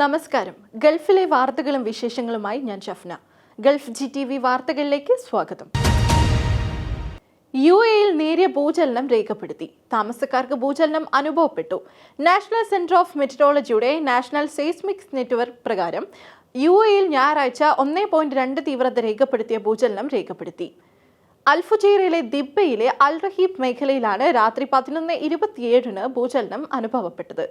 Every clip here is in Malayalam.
നമസ്കാരം. ഗൾഫിലെ വാർത്തകളും വിശേഷങ്ങളുമായി ഞാൻ Shafna. Gulf G T V വാർത്തകളിലേക്ക് സ്വാഗതം. യു എയിൽ നേരിയ ഭൂചലനം രേഖപ്പെടുത്തി. താമസക്കാർക്ക് ഭൂചലനം അനുഭവപ്പെട്ടു. നാഷണൽ സെന്റർ ഓഫ് മെറ്ററോളജിയുടെ നാഷണൽ സെയ്സ്മിക്സ് നെറ്റ്വർക്ക് പ്രകാരം യു എയിൽ ഞായറാഴ്ച ഒന്നേ പോയിന്റ് രണ്ട് തീവ്രത രേഖപ്പെടുത്തിയ ഭൂചലനം രേഖപ്പെടുത്തി. അൽഫുജൈറയിലെ ദിബ്ബയിലെ അൽ റഹീബ് മേഖലയിലാണ് രാത്രി പതിനൊന്ന് ഇരുപത്തിയേഴിന് ഭൂചലനം അനുഭവപ്പെട്ടത്.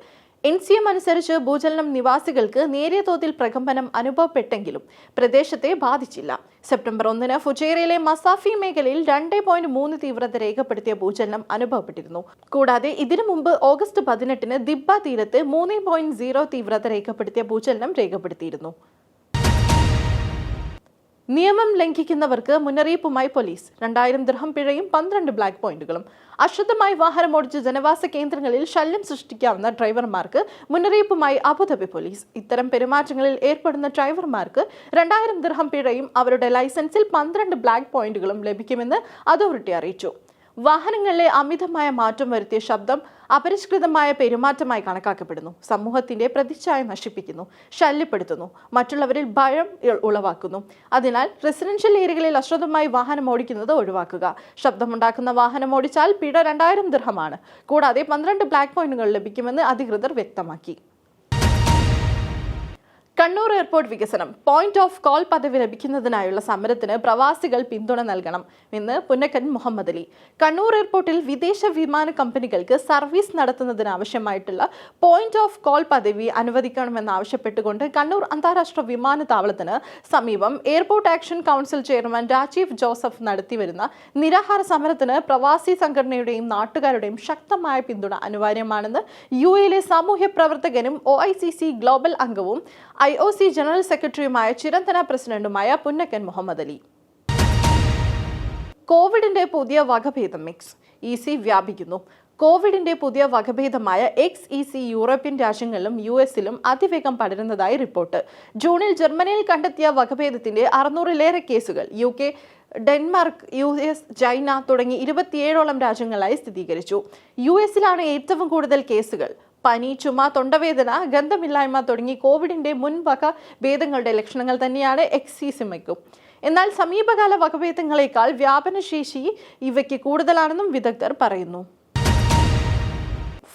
എൻ സി എം അനുസരിച്ച് ഭൂചലനം നിവാസികൾക്ക് നേരിയ തോതിൽ പ്രകമ്പനം അനുഭവപ്പെട്ടെങ്കിലും പ്രദേശത്തെ ബാധിച്ചില്ല. സെപ്റ്റംബർ ഒന്നിന് ഫുജൈറയിലെ മസാഫി മേഖലയിൽ രണ്ട് പോയിന്റ് മൂന്ന് തീവ്രത രേഖപ്പെടുത്തിയ ഭൂചലനം അനുഭവപ്പെട്ടിരുന്നു. കൂടാതെ ഇതിനു മുമ്പ് ഓഗസ്റ്റ് പതിനെട്ടിന് ദിബ്ബ തീരത്ത് മൂന്ന് പോയിന്റ് സീറോ തീവ്രത രേഖപ്പെടുത്തിയ ഭൂചലനം രേഖപ്പെടുത്തിയിരുന്നു. നിയമം ലംഘിക്കുന്നവർക്ക് മുന്നറിയിപ്പുമായി പോലീസ്. രണ്ടായിരം ദൃഹം പിഴയും പന്ത്രണ്ട് ബ്ലാക്ക് പോയിന്റുകളും. അശ്രദ്ധമായി വാഹനമോടിച്ച് ജനവാസ കേന്ദ്രങ്ങളിൽ ശല്യം സൃഷ്ടിക്കാവുന്ന ഡ്രൈവർമാർക്ക് മുന്നറിയിപ്പുമായി അബുദാബി പോലീസ്. ഇത്തരം പെരുമാറ്റങ്ങളിൽ ഏർപ്പെടുന്ന ഡ്രൈവർമാർക്ക് രണ്ടായിരം ദൃഹം പിഴയും അവരുടെ ലൈസൻസിൽ പന്ത്രണ്ട് ബ്ലാക്ക് പോയിന്റുകളും ലഭിക്കുമെന്ന് അതോറിറ്റി അറിയിച്ചു. വാഹനങ്ങളിലെ അമിതമായ മാറ്റം വരുത്തിയ ശബ്ദം അപരിഷ്കൃതമായ പെരുമാറ്റമായി കണക്കാക്കപ്പെടുന്നു. സമൂഹത്തിന്റെ പ്രതിച്ഛായ നശിപ്പിക്കുന്നു ശല്യപ്പെടുത്തുന്നു മറ്റുള്ളവരിൽ ഭയം ഉളവാക്കുന്നു. അതിനാൽ റെസിഡൻഷ്യൽ ഏരിയകളിൽ അശ്രദ്ധമായി വാഹനം ഓടിക്കുന്നത് ഒഴിവാക്കുക. ശബ്ദമുണ്ടാക്കുന്ന വാഹനം ഓടിച്ചാൽ പിഴ രണ്ടായിരം ദൃഹമാണ്. കൂടാതെ പന്ത്രണ്ട് ബ്ലാക്ക് പോയിന്റുകൾ ലഭിക്കുമെന്ന് അധികൃതർ വ്യക്തമാക്കി. കണ്ണൂർ എയർപോർട്ട് വികസനം. പോയിന്റ് ഓഫ് കോൾ പദവി ലഭിക്കുന്നതിനായുള്ള സമരത്തിന് പ്രവാസികൾ പിന്തുണ നൽകണം. എന്ന് പുന്നക്കൻ മുഹമ്മദ് അലി. കണ്ണൂർ എയർപോർട്ടിൽ വിദേശ വിമാന കമ്പനികൾക്ക് സർവീസ് നടത്തുന്നതിനാവശ്യമായിട്ടുള്ള പോയിന്റ് ഓഫ് കോൾ പദവി അനുവദിക്കണമെന്നാവശ്യപ്പെട്ടുകൊണ്ട് കണ്ണൂർ അന്താരാഷ്ട്ര വിമാനത്താവളത്തിന് സമീപം airport action council chairman Rajeev Joseph നടത്തിവരുന്ന നിരാഹാര സമരത്തിന് പ്രവാസി സംഘടനയുടെയും നാട്ടുകാരുടെയും ശക്തമായ പിന്തുണ അനിവാര്യമാണെന്ന് യു എയിലെ സാമൂഹ്യ പ്രവർത്തകനും ഒ ഗ്ലോബൽ അംഗവും ഐ ഒ സി ജനറൽ സെക്രട്ടറിയുമായ ചിരന്തന പ്രസിഡന്റുമായ പുന്നക്കൻ മുഹമ്മദ് അലി. കോവിഡിന്റെ പുതിയ വകഭേദം മിക്സ്. ഈസി വ്യാപിക്കുന്നു. കോവിഡിന്റെ പുതിയ വകഭേദമായ എക്സ് ഇ സി യൂറോപ്യൻ രാജ്യങ്ങളിലും യു എസിലും അതിവേഗം പടരുന്നതായി റിപ്പോർട്ട്. ജൂണിൽ ജർമ്മനിയിൽ കണ്ടെത്തിയ വകഭേദത്തിന്റെ അറുന്നൂറിലേറെ കേസുകൾ. U K Denmark U S China തുടങ്ങി ഇരുപത്തിയേഴോളം രാജ്യങ്ങളായി സ്ഥിരീകരിച്ചു. യു എസിലാണ് ഏറ്റവും കൂടുതൽ കേസുകൾ. പനി ചുമ തൊണ്ടവേദന ഗന്ധമില്ലായ്മ തുടങ്ങി കോവിഡിന്റെ മുൻവക ഭേദങ്ങളുടെ ലക്ഷണങ്ങൾ തന്നെയാണ് എക്സിസിമയ്ക്കും. എന്നാൽ സമീപകാല വകഭേദങ്ങളെക്കാൾ വ്യാപനശേഷി ഇവയ്ക്ക് കൂടുതലാണെന്നും വിദഗ്ധർ പറയുന്നു.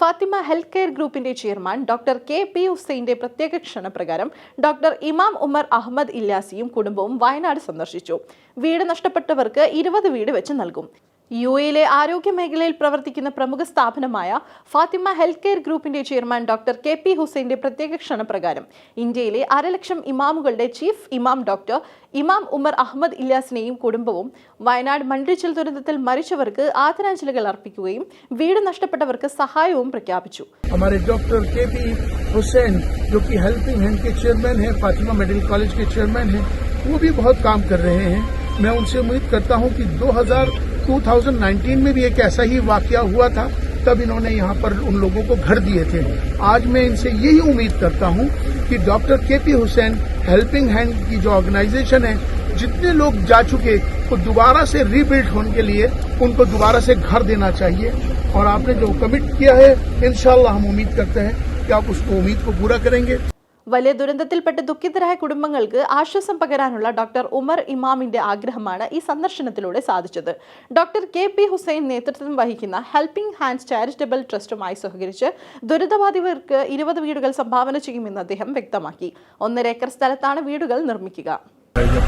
ഫാത്തിമ ഹെൽത്ത് കെയർ ഗ്രൂപ്പിന്റെ ചെയർമാൻ ഡോക്ടർ കെ. പി. ഹുസൈന്റെ പ്രത്യേക ക്ഷണപ്രകാരം ഡോക്ടർ ഇമാം ഉമർ അഹമ്മദ് ഇല്ലാസിയും കുടുംബവും വയനാട് സന്ദർശിച്ചു. വീട് നഷ്ടപ്പെട്ടവർക്ക് ഇരുപത് വീട് വെച്ച് നൽകും. യു എയിലെ ആരോഗ്യ മേഖലയിൽ പ്രവർത്തിക്കുന്ന പ്രമുഖ സ്ഥാപനമായ ഫാത്തിമ ഹെൽത്ത് കെയർ ഗ്രൂപ്പിന്റെ ചെയർമാൻ ഡോക്ടർ കെ പി ഹുസൈന്റെ പ്രത്യേക ക്ഷണപ്രകാരം ഇന്ത്യയിലെ അരലക്ഷം ഇമാമുകളുടെ ചീഫ് ഇമാം ഡോക്ടർ ഇമാം ഉമർ അഹമ്മദ് ഇല്ലാസിനെയും കുടുംബവും വയനാട് മണ്ഡിച്ചൽ ദുരന്തത്തിൽ മരിച്ചവർക്ക് ആദരാഞ്ജലികൾ അർപ്പിക്കുകയും വീട് നഷ്ടപ്പെട്ടവർക്ക് സഹായവും പ്രഖ്യാപിച്ചു हमारे डॉक्टर के पी हुसैन जो कि हेल्पिंग हैंड के चेयरमैन हैं फातिमा मेडिकल कॉलेज के चेयरमैन हैं वो भी बहुत काम कर रहे हैं मैं उनसे उम्मीद करता हूं कि 2000 2019 में भी एक ऐसा ही वाकया हुआ था, तब इन्होंने यहाँ पर उन लोगों को घर दिए थे। आज मैं इनसे यही उम्मीद करता हूँ कि डॉक्टर के पी हुसैन, हेल्पिंग हैंड की जो ऑर्गेनाइजेशन है, जितने लोग जा चुके, वो दोबारा से रीबिल्ड होने के लिए उनको दोबारा से घर देना चाहिए। और आपने जो कमिट किया है इंशाल्लाह हम उम्मीद करते हैं कि आप उसको उम्मीद को पूरा करेंगे। വലിയ ദുരന്തത്തിൽപ്പെട്ട് ദുഃഖിതരായ കുടുംബങ്ങൾക്ക് ആശ്വാസം പകരാനുള്ള ഡോക്ടർ ഉമർ ഇമാമിന്റെ ആഗ്രഹമാണ് ഈ സന്ദർശനത്തിലൂടെ സാധിച്ചത്. ഡോക്ടർ കെ പി ഹുസൈൻ നേതൃത്വം വഹിക്കുന്ന ഹെൽപ്പിംഗ് ഹാൻഡ്സ് ചാരിറ്റബിൾ ട്രസ്റ്റുമായി സഹകരിച്ച് ദുരിതബാധിതർക്ക് ഇരുപത് വീടുകൾ സംഭാവന ചെയ്യുമെന്ന് അദ്ദേഹം വ്യക്തമാക്കി. ഒന്നര ഏക്കർ സ്ഥലത്താണ് വീടുകൾ നിർമ്മിക്കുക. കഴിഞ്ഞ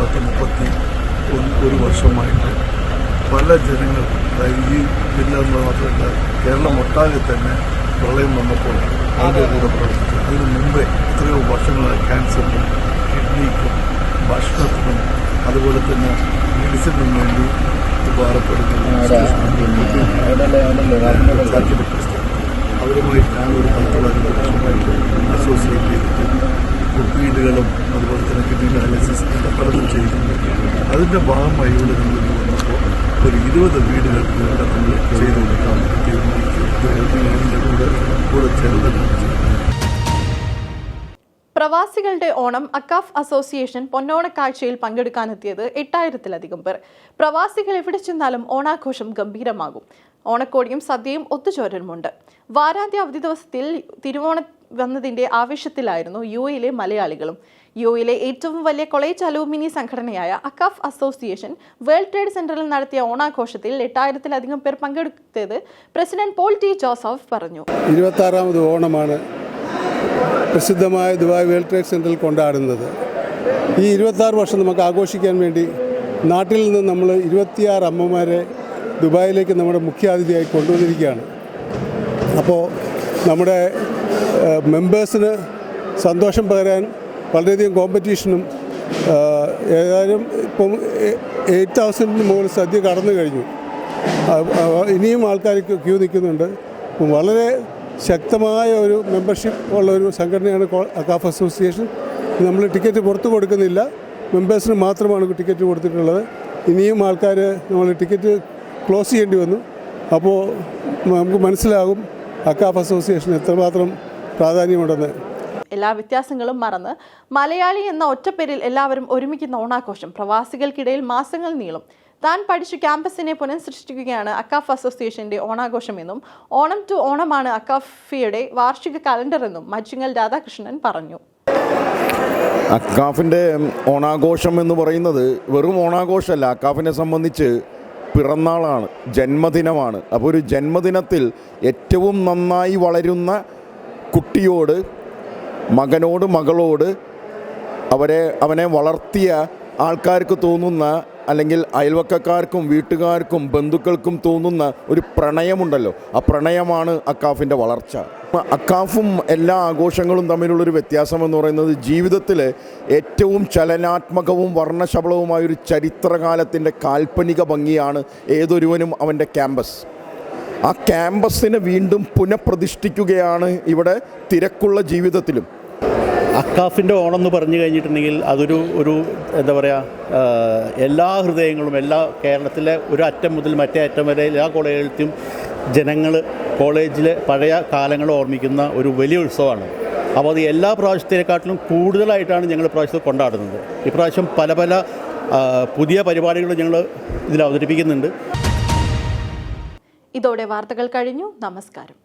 ഒരു വർഷമായിട്ട് പല ജനങ്ങൾ ഈ ജില്ല മാത്രമല്ല കേരളം ഒട്ടാകെ തന്നെ പ്രളയം വന്നപ്പോൾ അതിന്റെ കൂടെ പ്രവർത്തിച്ചു അതിന് മുമ്പേ എത്രയോ വർഷങ്ങളായി ക്യാൻസറിനും കിഡ്നിക്കും ഭക്ഷണത്തിനും അതുപോലെ തന്നെ മെഡിസിനും വേണ്ടി ഉപകാരപ്പെടുന്ന അവരുമായി ഞാൻ ഒരു പത്ത് പതിനഞ്ച് വർഷമായിട്ട് അസോസിയേറ്റ് ചെയ്തിട്ട് വീടുകളും അതുപോലെ തന്നെ കിഡ്നി ഡയാലിസിസ് പലതും ചെയ്യുന്നുണ്ട് അതിന്റെ ഭാഗമായി ഇവിടെ നമ്മൾ വന്നപ്പോൾ ഒരു ഇരുപത് വീടുകൾ നമ്മൾ ചെയ്തു കൊടുക്കാൻ തീരുമാനിച്ചു പ്രവാസികളുടെ ഓണം അക്കാഫ് അസോസിയേഷൻ പൊന്നോണക്കാഴ്ചയിൽ പങ്കെടുക്കാനെത്തിയത് എട്ടായിരത്തിലധികം പേർ. പ്രവാസികൾ എവിടെ ചെന്നാലും ഓണാഘോഷം ഗംഭീരമാകും. ഓണക്കോടിയും സദ്യയും ഒത്തുചോരലുമുണ്ട്. വാരാന്ത്യ അവധി ദിവസത്തിൽ തിരുവോണ വന്നതിന്റെ ആവേശത്തിലായിരുന്നു യു എയിലെ മലയാളികളും. യു എയിലെ ഏറ്റവും വലിയ കൊളേജ് അലൂമിനി സംഘടനയായ അക്കാഫ് അസോസിയേഷൻ വേൾഡ് ട്രേഡ് സെന്ററിൽ നടത്തിയ ഓണാഘോഷത്തിൽ എട്ടായിരത്തിലധികം പേർ പങ്കെടുത്തത് പ്രസിഡന്റ് പോൾ ടി ജോസഫ് പറഞ്ഞു. ഇരുപത്താറാമത് ഓണമാണ് പ്രസിദ്ധമായ ദുബായ് വേൾഡ് ട്രേഡ് സെന്ററിൽ കൊണ്ടാടുന്നത്. ഈ ഇരുപത്താറ് വർഷം നമുക്ക് ആഘോഷിക്കാൻ വേണ്ടി നാട്ടിൽ നിന്ന് നമ്മൾ ഇരുപത്തിയാറ് അമ്മമാരെ ദുബായിലേക്ക് നമ്മുടെ മുഖ്യാതിഥിയായി കൊണ്ടുവന്നിരിക്കുകയാണ്. അപ്പോൾ നമ്മുടെ മെമ്പേഴ്സിന് സന്തോഷം പകരാൻ വളരെയധികം കോമ്പറ്റീഷനും ഏതായാലും ഇപ്പം എയ്റ്റ് തൗസൻഡിന് മുകളിൽ സദ്യ കടന്നു കഴിഞ്ഞു. ഇനിയും ആൾക്കാർ ക്യൂ നിൽക്കുന്നുണ്ട്. വളരെ ശക്തമായ ഒരു മെമ്പർഷിപ്പ് ഉള്ള ഒരു സംഘടനയാണ് കാഫ് അസോസിയേഷൻ. നമ്മൾ ടിക്കറ്റ് പുറത്ത് കൊടുക്കുന്നില്ല. മെമ്പേഴ്സിന് മാത്രമാണ് ടിക്കറ്റ് കൊടുത്തിട്ടുള്ളത്. ഇനിയും ആൾക്കാർ നമ്മൾ ടിക്കറ്റ് ക്ലോസ് ചെയ്യേണ്ടി വന്നു. അപ്പോൾ നമുക്ക് മനസ്സിലാകും അക്കാഫ് അസോസിയേഷൻ എത്രമാത്രം പ്രാധാന്യമുണ്ടെന്ന്. എല്ലാ വ്യത്യാസങ്ങളും മറന്ന് മലയാളി എന്ന ഒറ്റപ്പേരിൽ എല്ലാവരും ഒരുമിക്കുന്ന ഓണാഘോഷം പ്രവാസികൾക്കിടയിൽ മാസങ്ങൾ നീളും. താൻ പഠിച്ചു ക്യാമ്പസിനെ പുനഃസൃഷ്ടിക്കുകയാണ് അക്കാഫ് അസോസിയേഷന്റെ ഓണാഘോഷമെന്നും ഓണം ടു ഓണമാണ് അക്കാഫിയുടെ വാർഷിക കലണ്ടർ എന്നും മച്ചിങ്ങൽ രാധാകൃഷ്ണൻ പറഞ്ഞു. അക്കാഫിന്റെ ഓണാഘോഷം എന്ന് പറയുന്നത് വെറും ഓണാഘോഷമല്ല. അക്കാഫിനെ സംബന്ധിച്ച് പിറന്നാളാണ് ജന്മദിനമാണ്. അപ്പോൾ ഒരു ജന്മദിനത്തിൽ ഏറ്റവും നന്നായി വളരുന്ന കുട്ടിയോട് മകനോട് മകളോട് അവരെ അവനെ വളർത്തിയ ആൾക്കാർക്ക് തോന്നുന്ന അല്ലെങ്കിൽ അയൽവക്കക്കാർക്കും വീട്ടുകാർക്കും ബന്ധുക്കൾക്കും തോന്നുന്ന ഒരു പ്രണയമുണ്ടല്ലോ. ആ പ്രണയമാണ് അക്കാഫിന്റെ വളർച്ച. അക്കാഫും എല്ലാ ആഘോഷങ്ങളും തമ്മിലുള്ളൊരു വ്യത്യാസം എന്ന് പറയുന്നത് ജീവിതത്തിൽ ഏറ്റവും ചലനാത്മകവും വർണശബളവുമായൊരു ചരിത്രകാലത്തിന്റെ കാൽപ്പനിക ഭംഗിയാണ് ഏതൊരുവനും അവന്റെ ക്യാമ്പസ്. ആ ക്യാമ്പസിനെ വീണ്ടും പുനഃപ്രതിഷ്ഠിക്കുകയാണ് ഇവിടെ തിരക്കുള്ള ജീവിതത്തിലും. അക്കാഫിന്റെ ഓണം എന്ന് പറഞ്ഞു കഴിഞ്ഞിട്ടുണ്ടെങ്കിൽ അതൊരു ഒരു എന്താ പറയുക എല്ലാ ഹൃദയങ്ങളും എല്ലാ കേരളത്തിലെ ഒരു അറ്റം മുതൽ മറ്റേ അറ്റം വരെ എല്ലാ കോളേജിലും ജനങ്ങൾ കോളേജിലെ പഴയ കാലങ്ങൾ ഓർമ്മിക്കുന്ന ഒരു വലിയ ഉത്സവമാണ്. അപ്പോൾ അത് എല്ലാ പ്രാവശ്യത്തിനെക്കാട്ടിലും കൂടുതലായിട്ടാണ് ഞങ്ങൾ പ്രാവശ്യത്തെ കൊണ്ടാടുന്നത്. ഇപ്രാവശ്യം പല പല പുതിയ പരിപാടികൾ ഞങ്ങൾ ഇതിൽ അവതരിപ്പിക്കുന്നുണ്ട്. ഇതോടെ വാർത്തകൾ കഴിഞ്ഞു. നമസ്കാരം.